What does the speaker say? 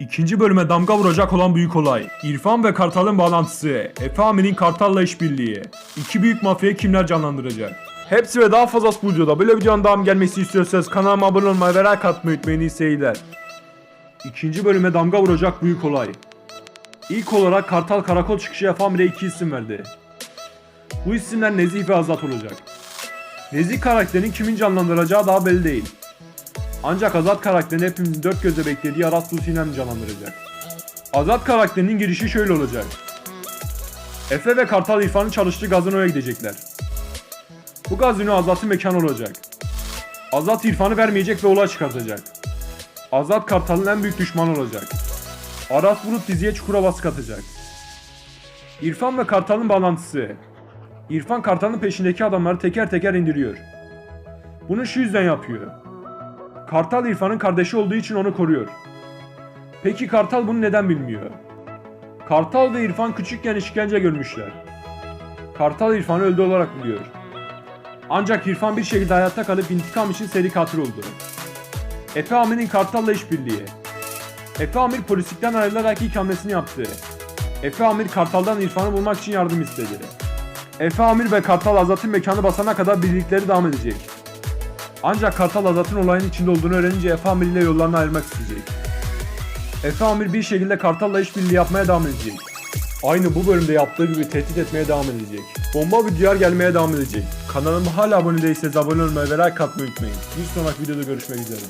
İkinci bölüme damga vuracak olan büyük olay. İrfan ve Kartal'ın bağlantısı. Efe Amir'in Kartal'la işbirliği. İki büyük mafyayı kimler canlandıracak? Hepsi ve daha fazlası bu videoda. Böyle videonun devamı gelmesi istiyorsanız kanalıma abone olmayı ve like atmayı unutmayın iyi seyirler. İkinci bölüme damga vuracak büyük olay. İlk olarak Kartal karakol çıkışı Efe Amir'e iki isim verdi. Bu isimler Nezih ve Azat olacak. Nezih karakterini kimin canlandıracağı daha belli değil. Ancak Azat karakterini hepimizin dört gözle beklediği Aras Sinem canlandıracak. Azat karakterinin girişi şöyle olacak. Efe ve Kartal İrfan'ın çalıştığı gazinoya gidecekler. Bu gazino Azat'ın mekanı olacak. Azat İrfan'ı vermeyecek ve olay çıkartacak. Azat Kartal'ın en büyük düşmanı olacak. Aras Bulut diziye çukura baskı atacak. İrfan ve Kartal'ın bağlantısı. İrfan Kartal'ın peşindeki adamları teker teker indiriyor. Bunu şu yüzden yapıyor. Kartal İrfan'ın kardeşi olduğu için onu koruyor. Peki Kartal bunu neden bilmiyor? Kartal ve İrfan küçükken işkence görmüşler. Kartal İrfan'ı öldü olarak biliyor. Ancak İrfan bir şekilde hayatta kalıp intikam için seri katil oldu. Efe Amir'in Kartal'la işbirliği. Efe Amir polislikten ayrılarak ilk hamlesini yaptı. Efe Amir Kartal'dan İrfan'ı bulmak için yardım istedi. Efe Amir ve Kartal Azat'ın mekanı basana kadar birlikleri devam edecek. Ancak Kartal Azat'ın olayın içinde olduğunu öğrenince Efe Amir ile yollarını ayırmak isteyecek. Efe Amir bir şekilde Kartal'la işbirliği yapmaya devam edecek. Aynı bu bölümde yaptığı gibi tehdit etmeye devam edecek. Bomba videolar gelmeye devam edecek. Kanalıma hala abone değilseniz abone olmayı ve like atmayı unutmayın. Bir sonraki videoda görüşmek üzere.